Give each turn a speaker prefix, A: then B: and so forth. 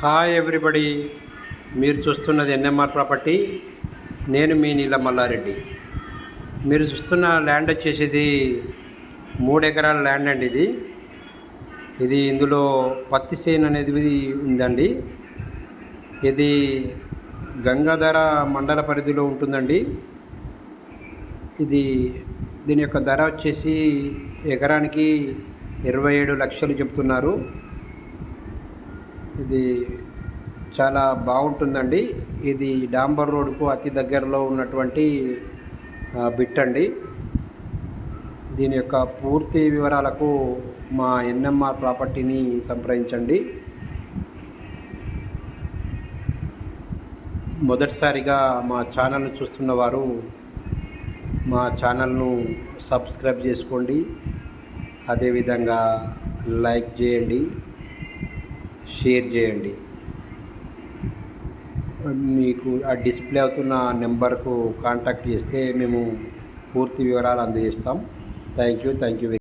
A: Hi everybody మీరు చూస్తున్నది NMR property నేను మీ నీల మల్లారెడ్డి. మీరు చూస్తున్న ల్యాండ్ వచ్చేసి మూడు ఎకరాల ల్యాండ్ అండి ఇది. ఇది ఇందులో పత్తి సేను అనేది ఉందండి. ఇది గంగాధర మండల పరిధిలో ఉంటుందండి. ఇది దీని యొక్క ధర వచ్చేసి ఎకరానికి ఇరవై ఏడు లక్షలు చెప్తున్నారు. ఇది చాలా బాగుంటుందండి. ఇది డాంబర్ రోడ్కు అతి దగ్గరలో ఉన్నటువంటి బిట్ అండి దీని యొక్క పూర్తి వివరాలకు మా ఎన్ఎంఆర్ ప్రాపర్టీని సంప్రదించండి. మొదటిసారిగా మా ఛానల్ను చూస్తున్న వారు మా ఛానల్ను సబ్స్క్రైబ్ చేసుకోండి. అదేవిధంగా లైక్ చేయండి. షేర్ చేయండి. మీకు ఆ డిస్ప్లే అవుతున్న నెంబర్కు కాంటాక్ట్ చేస్తే మేము పూర్తి వివరాలు అందజేస్తాం. Thank you thank you